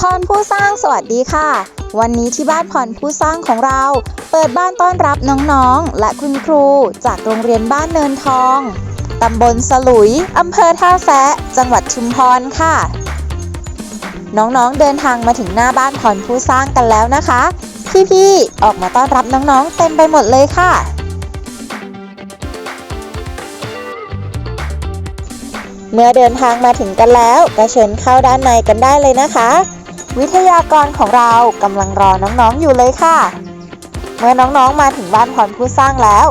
พรผู้สร้างสวัสดีค่ะ วันนี้ที่บ้านพรผู้สร้างของเรา เปิดบ้านต้อนรับน้องๆ และคุณครูจากโรงเรียนบ้านเนินทอง ตำบลสลุย อำเภอท่าแซะจังหวัดชุมพรค่ะ น้องๆเดินทางมาถึงหน้าบ้านพรผู้สร้างกันแล้วนะคะ พี่ๆออกมาต้อนรับน้องๆเต็มไปหมดเลยค่ะเมื่อเดินทางมาถึงกันแล้วก็เชิญเข้าด้านในกันได้เลยนะคะ วิทยากรของเรากำลังรอน้องๆอยู่เลยค่ะ เมื่อน้องๆมาถึงบ้านพรผู้สร้างแล้ว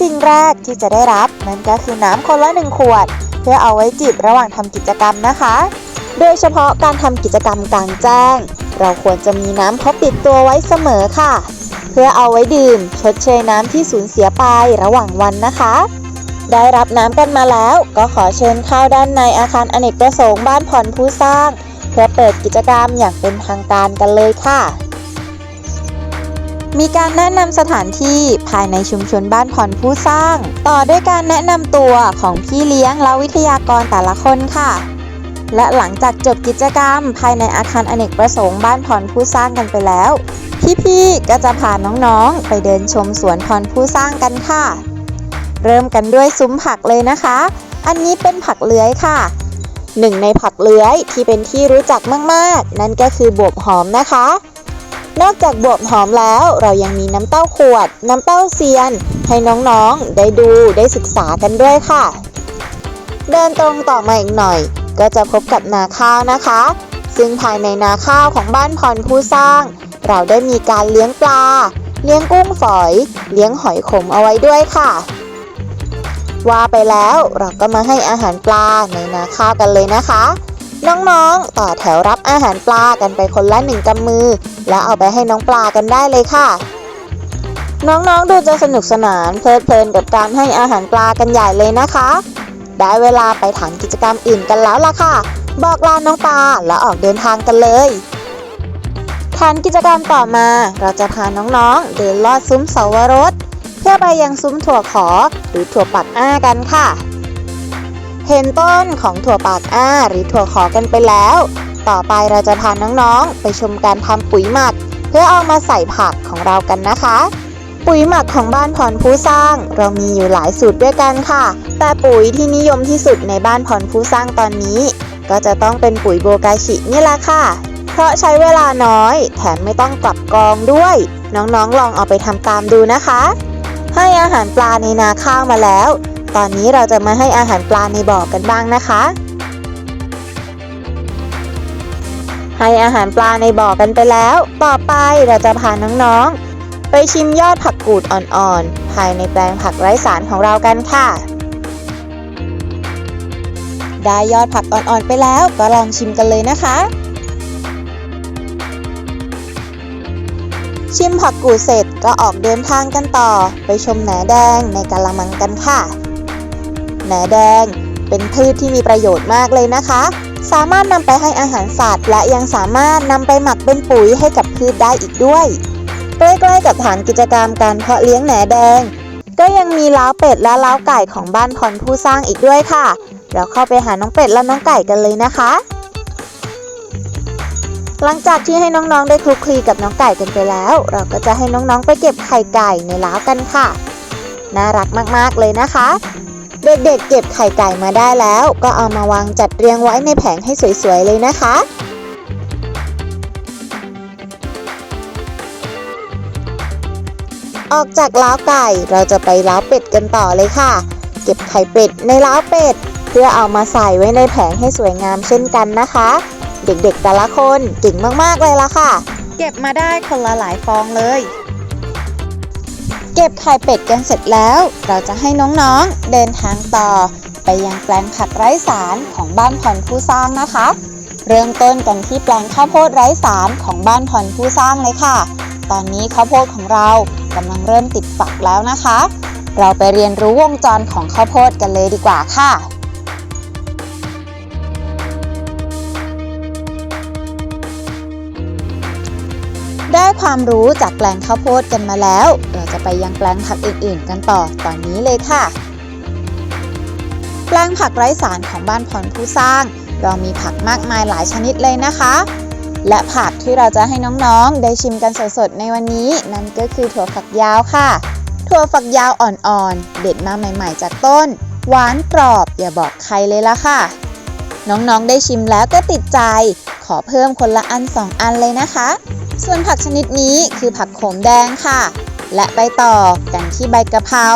สิ่งแรกที่จะได้รับนั่นก็คือน้ำคนละหนึ่งขวด เพื่อเอาไว้จิบระหว่างทำกิจกรรมนะคะ โดยเฉพาะการทำกิจกรรมกลางแจ้ง เราควรจะมีน้ำพกติดตัวไว้เสมอค่ะ เพื่อเอาไว้ดื่ม ชดเชยน้ำที่สูญเสียไประหว่างวันนะคะได้รับน้ำกันมาแล้ว ก็ขอเชิญเข้าด้านในอาคารอเนกประสงค์บ้านผ่อนผู้สร้าง เพื่อเปิดกิจกรรมอย่างเป็นทางการกันเลยค่ะ มีการแนะนำสถานที่ภายในชุมชนบ้านผ่อนผู้สร้าง ต่อด้วยการแนะนำตัวของพี่เลี้ยงและวิทยากรแต่ละคนค่ะ และหลังจากจบกิจกรรม ภายในอาคารอเนกประสงค์บ้านพรผู้สร้างกันไปแล้ว พี่ๆก็จะพาน้องๆ ไปเดินชมสวนพรผู้สร้างกันค่ะ เริ่มกันด้วยซุ้มผักเลยนะคะ อันนี้เป็นผักเลื้อยค่ะ หนึ่งในผักเลื้อยที่เป็นที่รู้จักมากๆ นั่นก็คือบวบหอมนะคะ นอกจากบวบหอมแล้วเรายังมีน้ำเต้าขวด น้ำเต้าเซียน ให้น้องๆ ได้ดูได้ศึกษากันด้วยค่ะ เดินตรงต่อมาอีกหน่อย ก็จะพบกับนาข้าวนะคะ ซึ่งภายในนาข้าวของบ้านพรผู้สร้าง เราได้มีการเลี้ยงปลา เลี้ยงกุ้งฝอย เลี้ยงหอยขมเอาไว้ด้วยค่ะ ว่าไปแล้วเราก็มาให้อาหารปลาในนาข้าวกันเลยนะคะ น้องๆ ต่อแถวรับอาหารปลากันไปคนละหนึ่งกำมือ แล้วเอาไปให้น้องปลากันได้เลยค่ะ น้องๆดูจะสนุกสนานเพลิดเพลินกับการให้อาหารปลากันใหญ่เลยนะคะ ได้เวลาไปฐานกิจกรรมอื่นกันแล้วล่ะค่ะ บอกลาน้องปลาแล้วออกเดินทางกันเลยฐานกิจกรรมต่อมาเราจะพาน้องๆเดินลอดซุ้มเสาวรส เพื่อไปยังซุ้มถั่วขอหรือถั่วปักอ้ากันค่ะ เห็นต้นของถั่วปากอ้าหรือถั่วขอกันไปแล้ว ต่อไปเราจะพาน้องๆ ไปชมการทำปุ๋ยหมัก เพื่อเอามาใส่ผักของเรากันนะคะ ปุ๋ยหมักของบ้านพรผู้สร้าง เรามีอยู่หลายสูตรด้วยกันค่ะ แต่ปุ๋ยที่นิยมที่สุดในบ้านพรผู้สร้างตอนนี้ ก็จะต้องเป็นปุ๋ยโบกาชินี่แหละค่ะเพราะใช้เวลาน้อย แถมไม่ต้องกลับกองด้วย น้องๆ ลองเอาไปทำตามดูนะคะ ให้อาหารปลาในนาข้าวมาแล้ว ตอนนี้เราจะมาให้อาหารปลาในบ่อกันบ้างนะคะ ให้อาหารปลาในบ่อกันไปแล้ว ต่อไปเราจะพาน้องๆ ไปชิมยอดผักกูดอ่อนๆ ภายในแปลงผักไร้สารของเรากันค่ะ ได้ยอดผักอ่อนๆไปแล้วก็ลองชิมกันเลยนะคะ ชิมผักกูดเสร็จก็ออกเดินทางกันต่อ ไปชมแหนแดงในกะละมังกันค่ะ แหนแดงเป็นพืชที่มีประโยชน์มากเลยนะคะ สามารถนำไปให้อาหารสัตว์ และยังสามารถนำไปหมักเป็นปุ๋ยให้กับพืชได้อีกด้วย ใกล้ๆกับฐานกิจกรรมการเพาะเลี้ยงแหนแดง ก็ยังมีเล้าเป็ดและเล้าไก่ของบ้านพรผู้สร้างอีกด้วยค่ะ เราเข้าไปหาน้องเป็ดและน้องไก่กันเลยนะคะ หลังจากที่ให้น้องๆได้คลุกคลีกับน้องไก่กันไปแล้ว เราก็จะให้น้องๆไปเก็บไข่ไก่ในล้าวกันค่ะ น่ารักมากๆเลยนะคะ เด็กๆเก็บไข่ไก่มาได้แล้ว ก็เอามาวางจัดเรียงไว้ในแผงให้สวยๆเลยนะคะออกจากล้าวไก่เราจะไปล้าวเป็ดกันต่อเลยค่ะ เก็บไข่เป็ดในล้าวเป็ด เพื่อเอามาใส่ไว้ในแผงให้สวยงามเช่นกันนะคะ เด็กๆแต่ละคนเก่งมากๆเลยละค่ะ เก็บมาได้คนละหลายฟองเลย เก็บไข่เป็ดกันเสร็จแล้ว เราจะให้น้องๆเดินทางต่อ ไปยังแปลงผักไร้สารของบ้านผ่อนผู้สร้างนะคะ เริ่มต้นกันที่แปลงข้าวโพดไร้สารของบ้านผ่อนผู้สร้างเลยค่ะ ตอนนี้ข้าวโพดของเรากำลังเริ่มติดฝักแล้วนะคะ เราไปเรียนรู้วงจรของข้าวโพดกันเลยดีกว่าค่ะ ความรู้จากแปลงข้าวโพดกันมาแล้ว เราจะไปยังแปลงผักอื่นๆ กันต่อตอนนี้เลยค่ะ แปลงผักไร้สารของบ้านพรผู้สร้าง เรามีผักมากมายหลายชนิดเลยนะคะ และผักที่เราจะให้น้องๆ ได้ชิมกันสดๆ ในวันนี้ นั่นก็คือถั่วฝักยาวค่ะ ถั่วฝักยาวอ่อนๆ เด็ดมาใหม่ๆ จากต้น หวานกรอบอย่าบอกใครเลยละค่ะ น้องๆ ได้ชิมแล้วก็ติดใจ ขอเพิ่มคนละอันสองอันเลยนะคะ ส่วนผักชนิดนี้คือผักโขมแดงค่ะ และไปต่อกันที่ใบกระเพรา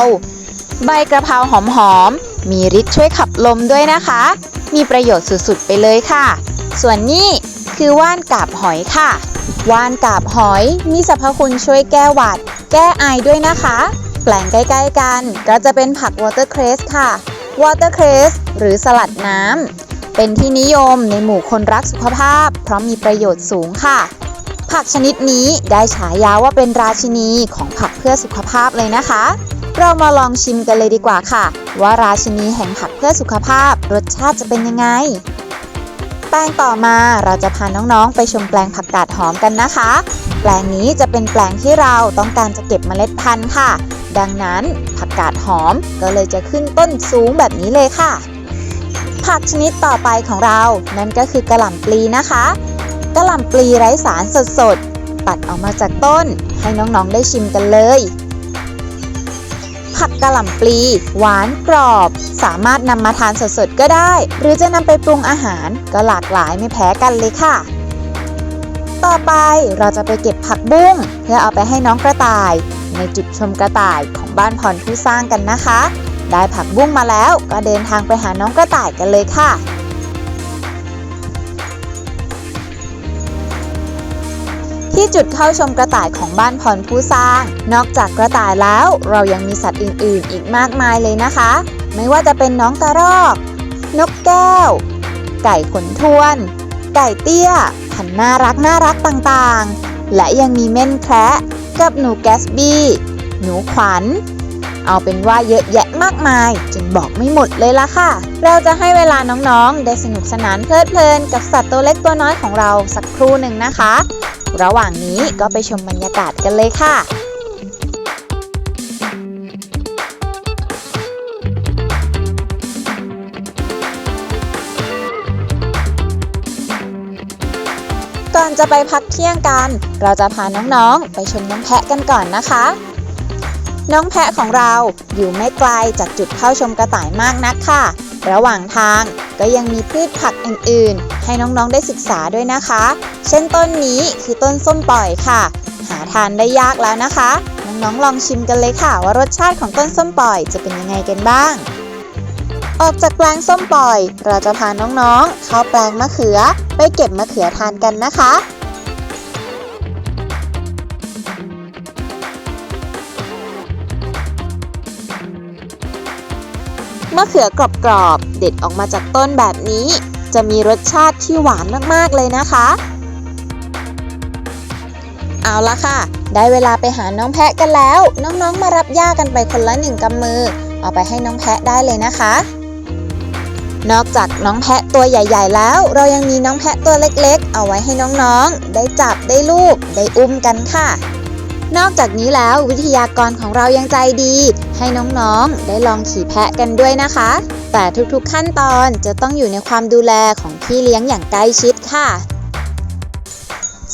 ใบกระเพราหอมๆ มีฤทธิ์ช่วยขับลมด้วยนะคะ มีประโยชน์สุดๆ ไปเลยค่ะ ส่วนนี้คือว่านกาบหอยค่ะ ว่านกาบหอยมีสรรพคุณช่วยแก้หวัด แก้ไอด้วยนะคะ แปลงใกล้ๆกันก็จะเป็นผักวอเตอร์เครสค่ะวอเตอร์เครสหรือสลัดน้ำเป็นที่นิยมในหมู่คนรักสุขภาพ เพราะมีประโยชน์สูงค่ะ ผักชนิดนี้ได้ฉายาว่าเป็นราชินีของผักเพื่อสุขภาพเลยนะคะ เรามาลองชิมกันเลยดีกว่าค่ะ ว่าราชินีแห่งผักเพื่อสุขภาพ รสชาติจะเป็นยังไง แปลงต่อมาเราจะพาน้องๆ ไปชมแปลงผักกาดหอมกันนะคะ แปลงนี้จะเป็นแปลงที่เราต้องการจะเก็บเมล็ดพันธุ์ค่ะ ดังนั้นผักกาดหอมก็เลยจะขึ้นต้นสูงแบบนี้เลยค่ะ ผักชนิดต่อไปของเรา นั่นก็คือกระหล่ำปลีนะคะ กะหล่ำปลีไร้สารสดๆ ตัดออกมาจากต้นให้น้องๆได้ชิมกันเลย ผักกะหล่ำปลี หวานกรอบ สามารถนำมาทานสดๆ ก็ได้ หรือจะนำไปปรุงอาหารก็หลากหลายไม่แพ้กันเลยค่ะ ต่อไปเราจะไปเก็บผักบุ้ง เพื่อเอาไปให้น้องกระต่าย ในจุดชมกระต่ายของบ้านพรผู้สร้างกันนะคะ ได้ผักบุ้งมาแล้วก็เดินทางไปหาน้องกระต่ายกันเลยค่ะ ที่จุดเข้าชมกระต่ายของบ้านพรผู้สร้าง นอกจากกระต่ายแล้วเรายังมีสัตว์อื่น ๆ อีกมากมายเลยนะคะ ไม่ว่าจะเป็นน้องกระรอก นกแก้ว ไก่ขนทวน ไก่เตี้ยพันน่ารักน่ารักต่างๆ และยังมีเม่นแคระกับหนูแกสบี้ หนูขวัญ เอาเป็นว่าเยอะแยะมากมายจนบอกไม่หมดเลยละค่ะ เราจะให้เวลาน้องๆ ได้สนุกสนานเพลิดเพลินกับสัตว์ตัวเล็กตัวน้อยของเราสักครู่หนึ่งนะคะ ระหว่างนี้ก็ไปชมบรรยากาศกันเลยค่ะก่อนจะไปพักเที่ยงกัน เราจะพาน้องๆ ไปชมน้องแพะกันก่อนนะคะ น้องแพะของเราอยู่ไม่ไกลจากจุดเข้าชมกระต่ายมากนักค่ะ ระหว่างทางก็ยังมีพืชผักอื่นๆ ให้น้องๆได้ศึกษาด้วยนะคะ เช่นต้นนี้คือต้นส้มปล่อยค่ะ หาทานได้ยากแล้วนะคะ น้องๆลองชิมกันเลยค่ะ ว่ารสชาติของต้นส้มปล่อยจะเป็นยังไงกันบ้าง ออกจากแปลงส้มปล่อย เราจะพาน้องๆ เข้าแปลงมะเขือ ไปเก็บมะเขือทานกันนะคะ มะเขือกรอบๆ เด็ดออกมาจากต้นแบบนี้ จะมีรสชาติที่หวานมากๆเลยนะคะ เอาละค่ะ ได้เวลาไปหาน้องแพะกันแล้ว น้องๆ มารับหญ้ากันไปคนละหนึ่งกำมือ เอาไปให้น้องแพะได้เลยนะคะ นอกจากน้องแพะตัวใหญ่ ๆ แล้ว เรายังมีน้องแพะตัวเล็กๆ เอาไว้ให้น้องๆ ได้จับได้ลูบได้อุ้มกันค่ะ นอกจากนี้แล้ววิทยากรของเรายังใจดี ให้น้องๆ ได้ลองขี่แพะกันด้วยนะคะ แต่ทุกๆขั้นตอนจะต้องอยู่ในความดูแลของพี่เลี้ยงอย่างใกล้ชิดค่ะ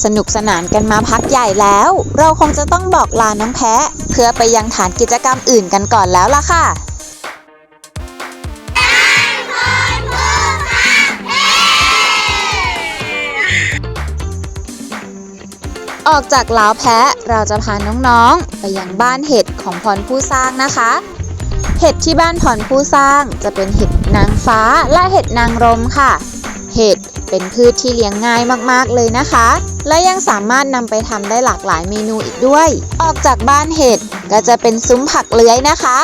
สนุกสนานกันมาพักใหญ่แล้ว เราคงจะต้องบอกลาน้องแพะ เพื่อไปยังฐานกิจกรรมอื่นกันก่อนแล้วล่ะค่ะ ออกจากล้าวแพะเราจะพาน้องๆ ไปยังบ้านเห็ดของพรผู้สร้างนะคะ เห็ดที่บ้านพรผู้สร้างจะเป็นเห็ดนางฟ้าและเห็ดนางรมค่ะ เห็ดเป็นพืชที่เลี้ยงง่ายมากๆเลยนะคะ และยังสามารถนำไปทำได้หลากหลายเมนูอีกด้วย ออกจากบ้านเห็ดก็จะเป็นซุ้มผักเลื้อยนะคะ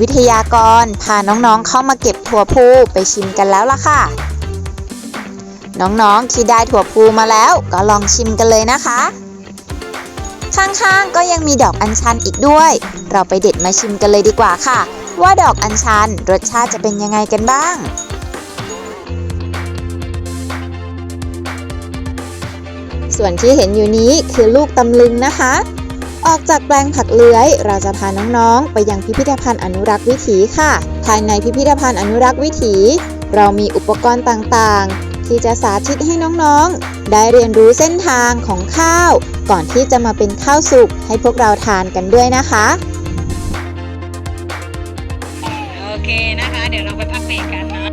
วิทยากรพาน้องๆเข้ามาเก็บถั่วพูไปชิมกันแล้วล่ะค่ะ น้องๆที่ได้ถั่วพูมาแล้วก็ลองชิมกันเลยนะคะ ข้างๆ ก็ยังมีดอกอัญชันอีกด้วย เราไปเด็ดมาชิมกันเลยดีกว่าค่ะ ว่าดอกอัญชันรสชาติจะเป็นยังไงกันบ้างส่วนที่เห็นอยู่นี้คือลูกตำลึงนะคะ ออกจากแปลงผักเลื้อย เราจะพาน้องๆ ไปยังพิพิธภัณฑ์อนุรักษ์วิถีค่ะ ภายในพิพิธภัณฑ์อนุรักษ์วิถี เรามีอุปกรณ์ต่างๆ ที่จะสาธิตให้น้องๆ ได้เรียนรู้เส้นทางของข้าว ก่อนที่จะมาเป็นข้าวสุกให้พวกเราทานกันด้วยนะคะ โอเคนะคะ เดี๋ยวเราไปพักเบรกกันนะ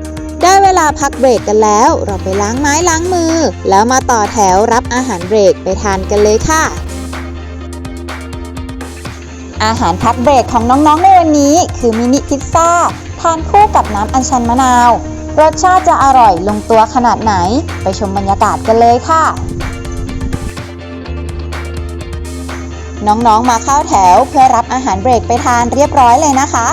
ได้เวลาพักเบรกกันแล้ว เราไปล้างไม้ล้างมือ แล้วมาต่อแถวรับอาหารเบรกไปทานกันเลยค่ะอาหารพักเบรกของน้องๆในวันนี้ คือมินิพิซซ่า ทานคู่กับน้ำอัญชันมะนาว รสชาติจะอร่อยลงตัวขนาดไหน ไปชมบรรยากาศกันเลยค่ะ น้องๆมาเข้าแถวเพื่อรับอาหารเบรกไปทานเรียบร้อยเลยนะคะ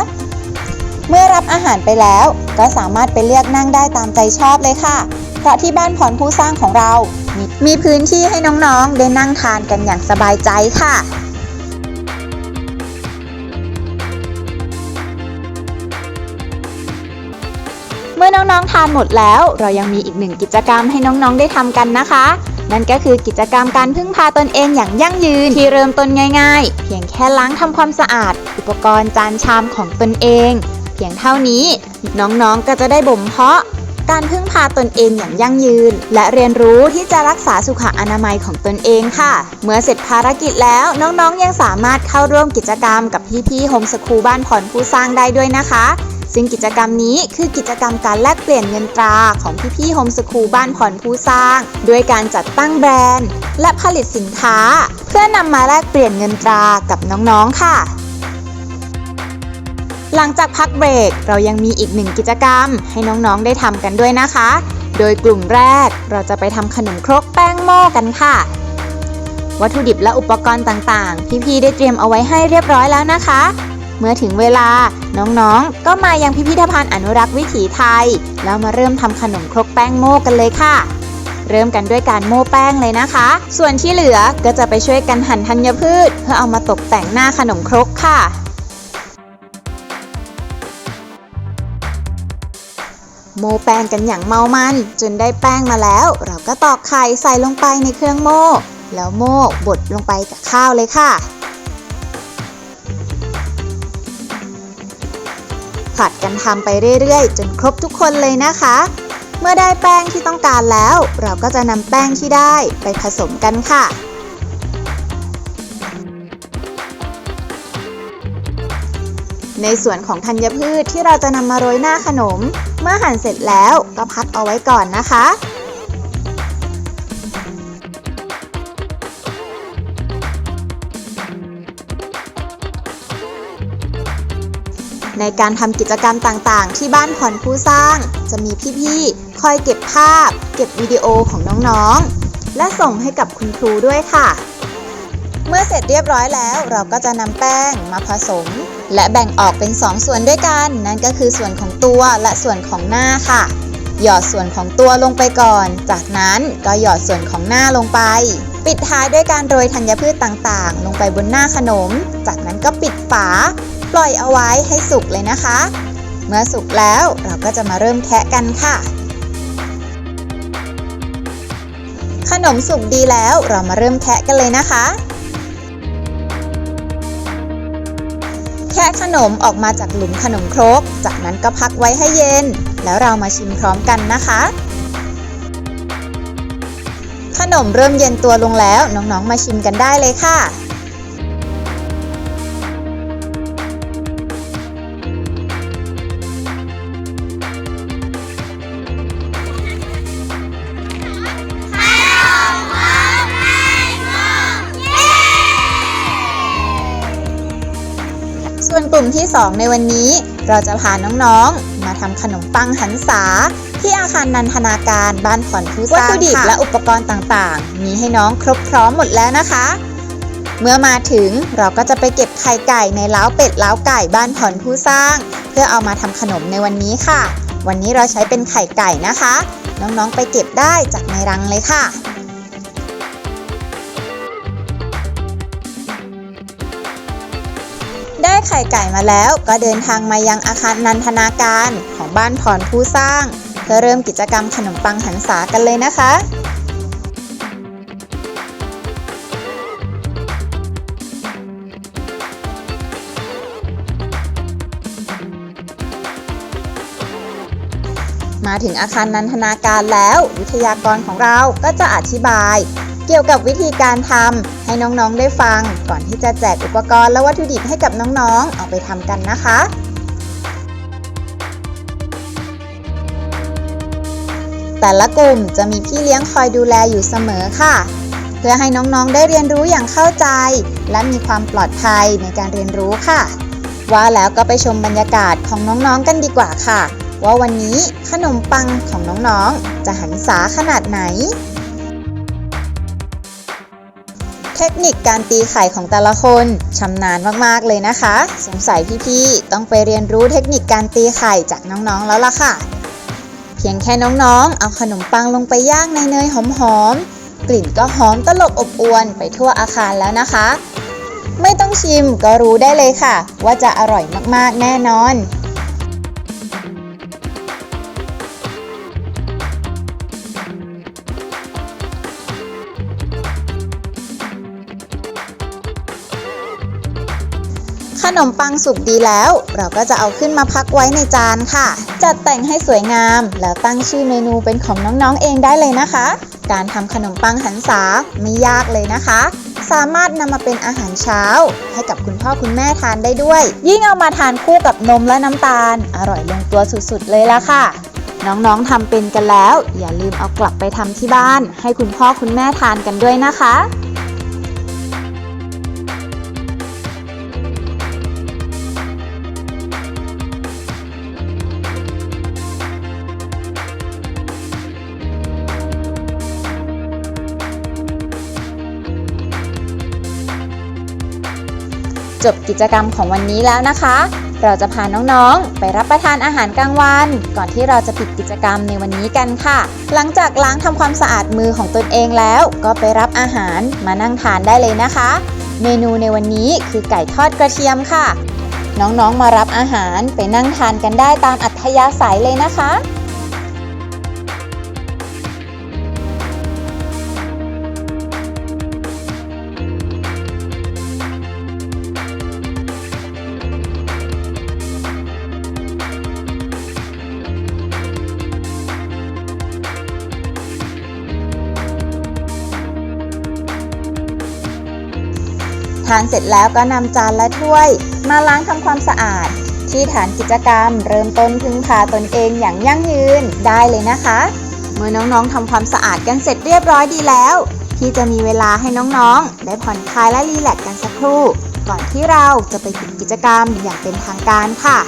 เมื่อรับอาหารไปแล้วก็สามารถไปเลือกนั่งได้ตามใจชอบเลยค่ะ เพราะที่บ้านพรผู้สร้างของเรา มีมีพื้นที่ให้น้องๆได้นั่งทานกันอย่างสบายใจค่ะ น้องๆทานหมดแล้ว เรายังมีอีกหนึ่งกิจกรรมให้น้องๆได้ทำกันนะคะ นั่นก็คือกิจกรรมการพึ่งพาตนเองอย่างยั่งยืนที่เริ่มต้นง่ายๆ เพียงแค่ล้างทำความสะอาด อุปกรณ์จานชามของตนเอง เพียงเท่านี้น้องๆก็จะได้บ่มเพาะการพึ่งพาตนเองอย่างยั่งยืน และเรียนรู้ที่จะรักษาสุขอนามัยของตนเองค่ะ เมื่อเสร็จภารกิจแล้วน้องๆยังสามารถเข้าร่วมกิจกรรมกับพี่ๆโฮมสคูลบ้านผ่อนผู้สร้างได้ด้วยนะคะ ซึ่งกิจกรรมนี้คือกิจกรรมการแลกเปลี่ยนเงินตราของพี่ๆโฮมสคูลบ้านผ่อนผู้สร้างด้วยการจัดตั้งแบรนด์ และผลิตสินค้า เพื่อนำมาแลกเปลี่ยนเงินตรากับน้องๆค่ะหลังจากพักเบรกเรายังมีอีกหนึ่งกิจกรรม ให้น้องๆได้ทำกันด้วยนะคะ โดยกลุ่มแรกเราจะไปทำขนมครกแป้งหม้อกันค่ะ วัตถุดิบและอุปกรณ์ต่างๆ พี่ๆได้เตรียมเอาไว้ให้เรียบร้อยแล้วนะคะ เมื่อถึงเวลาน้องๆ ก็มายังพิพิธภัณฑ์อนุรักษ์วิถีไทย แล้วมาเริ่มทำขนมครกแป้งโม่กันเลยค่ะ เริ่มกันด้วยการโม่แป้งเลยนะคะ ส่วนที่เหลือก็จะไปช่วยกันหั่นธัญพืช เพื่อเอามาตกแต่งหน้าขนมครกค่ะโม่แป้งกันอย่างเมามัน จนได้แป้งมาแล้ว เราก็ตอกไข่ใส่ลงไปในเครื่องโม่ แล้วโม่บดลงไปกับข้าวเลยค่ะ ผัดกันทำไปเรื่อยๆ จนครบทุกคนเลยนะคะ เมื่อได้แป้งที่ต้องการแล้ว เราก็จะนำแป้งที่ได้ไปผสมกันค่ะในส่วนของธัญพืชที่เราจะนำมาโรยหน้าขนม เมื่อหั่นเสร็จแล้วก็พักเอาไว้ก่อนนะคะ ในการทำกิจกรรมต่างๆ ที่บ้านผ่อนผู้สร้าง จะมีพี่ๆ คอยเก็บภาพ เก็บวิดีโอของน้องๆ และส่งให้กับคุณครูด้วยค่ะ เมื่อเสร็จเรียบร้อยแล้ว เราก็จะนำแป้งมาผสม และแบ่งออกเป็น 2 ส่วนด้วยกัน นั่นก็คือส่วนของตัวและส่วนของหน้าค่ะ หยอดส่วนของตัวลงไปก่อน จากนั้นก็หยอดส่วนของหน้าลงไป ปิดท้ายด้วยการโรยธัญพืชต่างๆ ลงไปบนหน้าขนม จากนั้นก็ปิดฝา ปล่อยเอาไว้ให้สุกเลยนะคะ เมื่อสุกแล้วเราก็จะมาเริ่มแคะกันค่ะ ขนมสุกดีแล้วเรามาเริ่มแคะกันเลยนะคะ แค่ขนมออกมาจากหลุมขนมครก จากนั้นก็พักไว้ให้เย็น แล้วเรามาชิมพร้อมกันนะคะขนมเริ่มเย็นตัวลงแล้วน้องๆมาชิมกันได้เลยค่ะ ส่วนกลุ่มที่ 2 ในวันนี้ เราจะพาน้องๆ มาทำขนมปังหันษา ที่อาคารนันทนาการบ้านผ่อนผู้สร้างวัตถุดิบและอุปกรณ์ต่างๆ มีให้น้องครบพร้อมหมดแล้วนะคะ เมื่อมาถึงเราก็จะไปเก็บไข่ไก่ในเล้าเป็ดเล้าไก่บ้านผ่อนผู้สร้าง เพื่อเอามาทำขนมในวันนี้ค่ะ วันนี้เราใช้เป็นไข่ไก่นะคะ น้องๆไปเก็บได้จากในรังเลยค่ะ ได้ไข่ไก่มาแล้ว ก็เดินทางมายังอาคารนันทนาการของบ้านพรผู้สร้าง เพื่อเริ่มกิจกรรมขนมปังหันษากันเลยนะคะมาถึงอาคารนันทนาการแล้ว วิทยากรของเราก็จะอธิบาย เกี่ยวกับวิธีการทำให้น้องๆได้ฟัง ก่อนที่จะแจกอุปกรณ์และวัตถุดิบให้กับน้องๆ เอาไปทำกันนะคะ แต่ละกลุ่มจะมีพี่เลี้ยงคอยดูแลอยู่เสมอค่ะ เพื่อให้น้องๆได้เรียนรู้อย่างเข้าใจ และมีความปลอดภัยในการเรียนรู้ค่ะ ว่าแล้วก็ไปชมบรรยากาศของน้องๆกันดีกว่าค่ะว่าวันนี้ขนมปังของน้องๆ จะหันษาขนาดไหน เทคนิคการตีไข่ของแต่ละคนชำนาญมากๆเลยนะคะ สงสัยพี่ๆต้องไปเรียนรู้เทคนิคการตีไข่จากน้องๆแล้วล่ะค่ะ เพียงแค่น้องๆ เอาขนมปังลงไปย่างในเนยหอมๆ กลิ่นก็หอมตลบอบอวนไปทั่วอาคารแล้วนะคะ ไม่ต้องชิมก็รู้ได้เลยค่ะ ว่าจะอร่อยมากๆแน่นอน นมปังสุกดีแล้ว เราก็จะเอาขึ้นมาพักไว้ในจานค่ะ จัดแต่งให้สวยงาม แล้วตั้งชื่อเมนูเป็นของน้องๆเองได้เลยนะคะ การทำขนมปังหันษาไม่ยากเลยนะคะ สามารถนำมาเป็นอาหารเช้า ให้กับคุณพ่อคุณแม่ทานได้ด้วย ยิ่งเอามาทานคู่กับนมและน้ำตาล อร่อยลงตัวสุดๆเลยละค่ะน้องๆทำเป็นกันแล้ว อย่าลืมเอากลับไปทำที่บ้าน ให้คุณพ่อคุณแม่ทานกันด้วยนะคะ จบกิจกรรมของวันนี้แล้วนะคะ เราจะพาน้องๆ ไปรับประทานอาหารกลางวัน ก่อนที่เราจะปิดกิจกรรมในวันนี้กันค่ะ หลังจากล้างทำความสะอาดมือของตนเองแล้ว ก็ไปรับอาหารมานั่งทานได้เลยนะคะ เมนูในวันนี้คือไก่ทอดกระเทียมค่ะ น้องๆมารับอาหารไปนั่งทานกันได้ตามอัธยาศัยเลยนะคะ ทานเสร็จแล้วก็นำจานและถ้วย มาล้างทำความสะอาด ที่ฐานกิจกรรม เริ่มต้นพึ่งพาตนเองอย่างยั่งยืนได้เลยนะคะ เมื่อน้องๆทำความสะอาดกันเสร็จเรียบร้อยดีแล้วพี่จะมีเวลาให้น้องๆ ได้ผ่อนคลายและรีแลกซ์กันสักครู่ ก่อนที่เราจะไปถึงกิจกรรมอย่างเป็นทางการค่ะ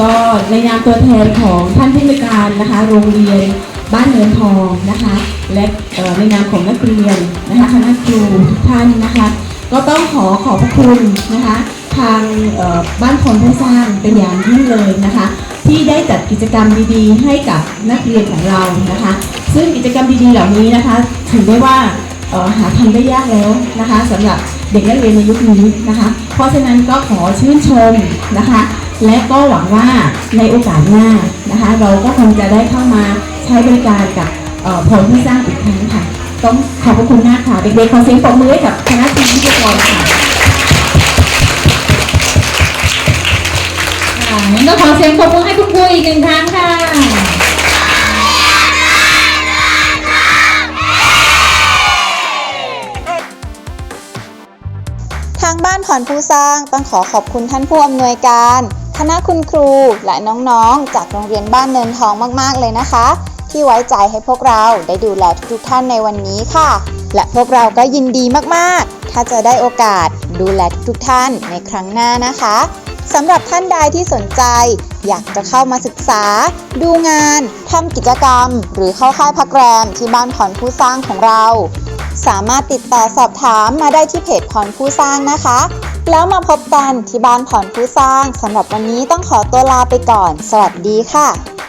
ก็ในนามตัวแทนของท่านผู้ในการนะคะ โรงเรียนบ้านเนินทองนะคะ และในนามของนักเรียนนะคะคณะครูทุกท่านนะคะ ก็ต้องขอขอบพระคุณนะคะ ทางบ้านพรผู้สร้างเป็นอย่างยิ่งเลยนะคะ ที่ได้จัดกิจกรรมดีๆ ให้กับนักเรียนของเรานะคะ ซึ่งกิจกรรมดีๆเหล่านี้นะคะถือได้ว่าหาทำได้ยากแล้วนะคะสำหรับเด็กนักเรียนในยุคนี้นะคะ เพราะฉะนั้นก็ขอชื่นชมนะคะ และก็หวังว่าในโอกาสหน้านะคะ เราก็คงจะได้เข้ามาใช้บริการกับเอ่อพรที่สร้างอีกครั้งค่ะ ต้องขอบพระคุณมากค่ะ เด็กๆขอเสียงปรบมือให้กับคณะทีมวิทยากรค่ะค่ะงั้นก็ขอเสียงปรบมือให้คุณครูอีกหนึ่งครั้งค่ะทางบ้านผ่อนผู้สร้างต้องขอขอบคุณท่านผู้อำนวยการ คณะคุณครูและน้องๆ จากโรงเรียนบ้านเนินทองมากๆเลยนะคะ ที่ไว้ใจให้พวกเราได้ดูแลทุกๆท่านในวันนี้ค่ะ และพวกเราก็ยินดีมากๆ ถ้าจะได้โอกาสดูแลทุกๆท่านในครั้งหน้านะคะสำหรับท่านใดที่สนใจ อยากจะเข้ามาศึกษา ดูงานทำกิจกรรม หรือเข้าค่ายพักแรมที่บ้านผ่อนผู้สร้างของเรา สามารถติดต่อสอบถามมาได้ที่เพจพรผู้สร้างนะคะ แล้วมาพบกันที่บ้านผ่อนผู้สร้างสำหรับวันนี้ต้องขอตัวลาไปก่อน สวัสดีค่ะ